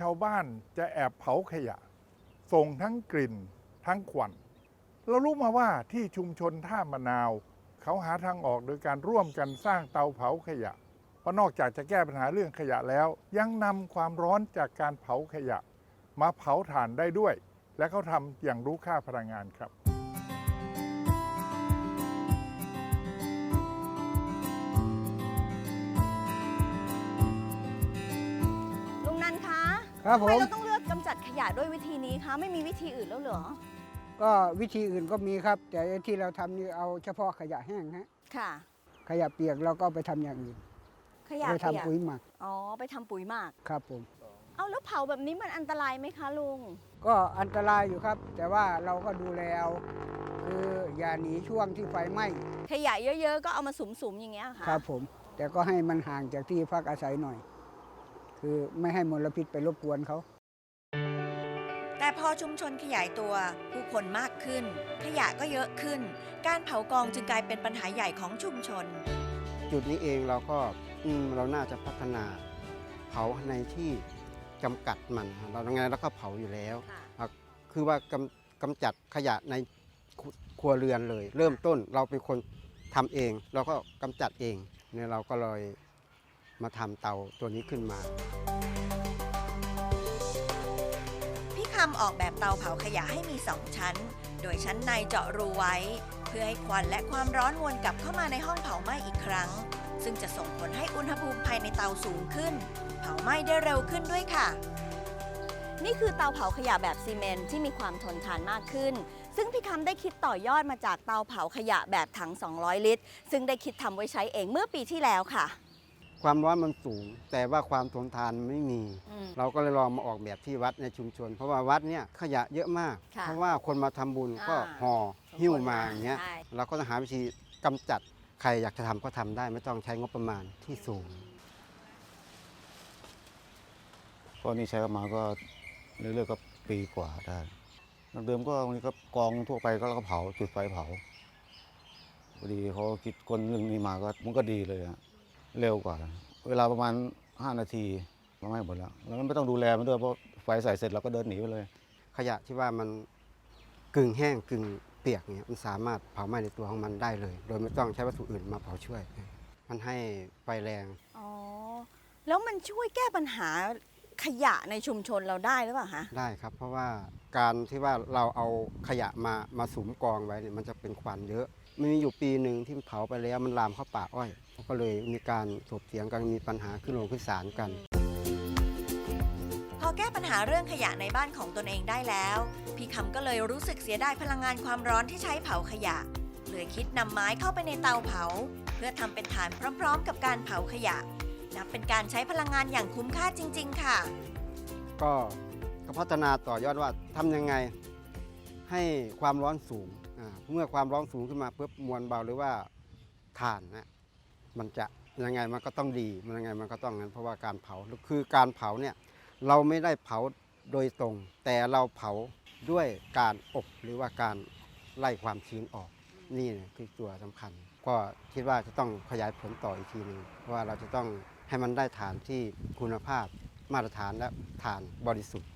ชาวบ้านจะแอบเผาขยะ ส่งทั้งกลิ่นทั้งควัน เรารู้มาว่าที่ชุมชนท่ามะนาว เขาหาทางออกโดยการร่วมกันสร้างเตาเผาขยะ เพราะนอกจากจะแก้ปัญหาเรื่องขยะแล้ว ยังนำความร้อนจากการเผาขยะ มาเผาถ่านได้ด้วย และเขาทำอย่างรู้ค่าพลังงานครับ คะครับทำผไมม เราต้องเลือกกำจัดขยะด้วยวิธีนี้คะ ไม่มีวิธีอื่นแล้วเหรอ ก็วิธีอื่นก็มีครับ แต่ที่เราทำนี่เอาเฉพาะขยะแห้งฮะค่ะ ขยะเปียกเราก็เอาไปทำอย่างอื่นขยะไปเปียกทำปุ๋ยหมักอ๋อ ไปทำปุ๋ยหมัก ครับผม เอาแล้วเผาแบบนี้มันอันตรายไหมคะลุง ก็อันตรายอยู่ครับ แต่ว่าเราก็ดูแลเอาคืออย่าหนีช่วงที่ไฟไหม้ขยะเยอะๆ ก็เอามาสุมๆอย่างเงี้ยค่ะ ครับผม แต่ก็ให้มันห่างจากที่พักอาศัยหน่อย คือไม่ให้มลพิษไปรบกวนเขา แต่พอชุมชนขยายตัวผู้คนมากขึ้น ขยะก็เยอะขึ้น การเผากองจึงกลายเป็นปัญหาใหญ่ของชุมชน จุดนี้เองเราก็อืมเราน่าจะพัฒนาเผาในที่จำกัดมัน เราไงเราก็เผาอยู่แล้วค่ะอะคือว่ากำกำจัดขยะในครัวครัวเรือนเลย เริ่มต้นเราเป็นคนทำเอง เราก็กำจัดเองเนี่ยเราก็เลย มาทำเตาตัวนี้ขึ้นมา พี่คำออกแบบเตาเผาขยะให้มีสองชั้น โดยชั้นในเจาะรูไว้ เพื่อให้ควันและความร้อนวนกลับเข้ามาในห้องเผาไหม้อีกครั้ง ซึ่งจะส่งผลให้อุณหภูมิภายในเตาสูงขึ้น เผาไหม้ได้เร็วขึ้นด้วยค่ะนี่คือเตาเผาขยะแบบซีเมนต์ที่มีความทนทานมากขึ้น ซึ่งพี่คำได้คิดต่อยอดมาจากเตาเผาขยะแบบถัง 200 ลิตร ซึ่งได้คิดทำไว้ใช้เองเมื่อปีที่แล้วค่ะ ความร้อนมันสูง แต่ว่าความทนทานไม่มีอืมเราก็เลยลองมาออกแบบที่วัดในชุมชน เพราะว่าวัดเนี่ยขยะเยอะมาก ค่ะเพราะว่าคนมาทำบุญก็อ่า ห่อหิ้วมาอย่างเงี้ยใช่เราก็จะหาวิธีกำจัดใครอยากจะทำก็ทำได้ ไม่ต้องใช้งบประมาณที่สูง ก็นี่ใช้กันมาก็เรื่อยๆก็ปีกว่าได้ดังเดิมก็วันนี้ก็กองทั่วไปก็แล้วก็เผาจุดไฟเผาพอดีเขาคิดคนเรื่องนี้มาก็มันก็ดีเลยอะ เร็วกว่า เวลาประมาณ 5 นาทีก็ไหม้หมดแล้ว แล้วมันไม่ต้องดูแลมันด้วยเพราะไฟใส่เสร็จเราก็เดินหนีไปเลย ขยะที่ว่ามันกึ่งแห้งกึ่งเปียกเนี่ยมันสามารถเผาไหม้ในตัวของมันได้เลย โดยไม่ต้องใช้วัตถุอื่นมาเผาช่วย มันให้ไฟแรง อ๋อ แล้วมันช่วยแก้ปัญหาขยะในชุมชนเราได้หรือเปล่าคะ ได้ครับ เพราะว่าการที่ว่าเราเอาขยะมามาสุมกองไว้เนี่ยมันจะเป็นควันเยอะ มีอยู่ปีหนึ่งที่เผาไปแล้วมันลามเข้าป่าอ้อยก็เลยมีการถกเถียงกันมีปัญหาขึ้นลงขึ้นศาลกัน พอแก้ปัญหาเรื่องขยะในบ้านของตนเองได้แล้ว พี่คำก็เลยรู้สึกเสียดายพลังงานความร้อนที่ใช้เผาขยะ เลยคิดนำไม้เข้าไปในเตาเผา เพื่อทำเป็นฐานพร้อม ๆ กับการเผาขยะนับเป็นการใช้พลังงานอย่างคุ้มค่าจริง ๆ ค่ะ ก็ก็พัฒนาต่อยอดว่าทำยังไงให้ความร้อนสูงอ่า เมื่อความร้อนสูงขึ้นมาปุ๊บมวลเบาหรือว่าถ่านนะมันจะยังไงมันก็ต้องดีมันยังไงมันก็ต้องงั้นเพราะว่าการเผาคือการเผาเนี่ยเราไม่ได้เผาโดยตรง แต่เราเผาด้วยการอบหรือว่าการไล่ความชื้นออกนี่คือตัวสำคัญ ก็คิดว่าจะต้องขยายผลต่ออีกทีหนึ่งเพราะว่าเราจะต้องให้มันได้ฐานที่คุณภาพมาตรฐานและฐานบริสุทธิ์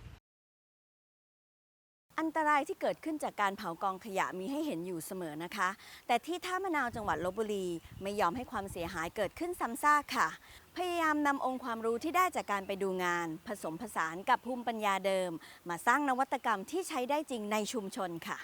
อันตรายที่เกิดขึ้นจากการเผากองขยะมีให้เห็นอยู่เสมอนะคะ แต่ที่ท่ามะนาวจังหวัดลบบุรีไม่ยอมให้ความเสียหายเกิดขึ้นซ้ำซากค่ะ พยายามนำองค์ความรู้ที่ได้จากการไปดูงาน ผสมผสานกับภูมิปัญญาเดิม มาสร้างนวัตกรรมที่ใช้ได้จริงในชุมชนค่ะ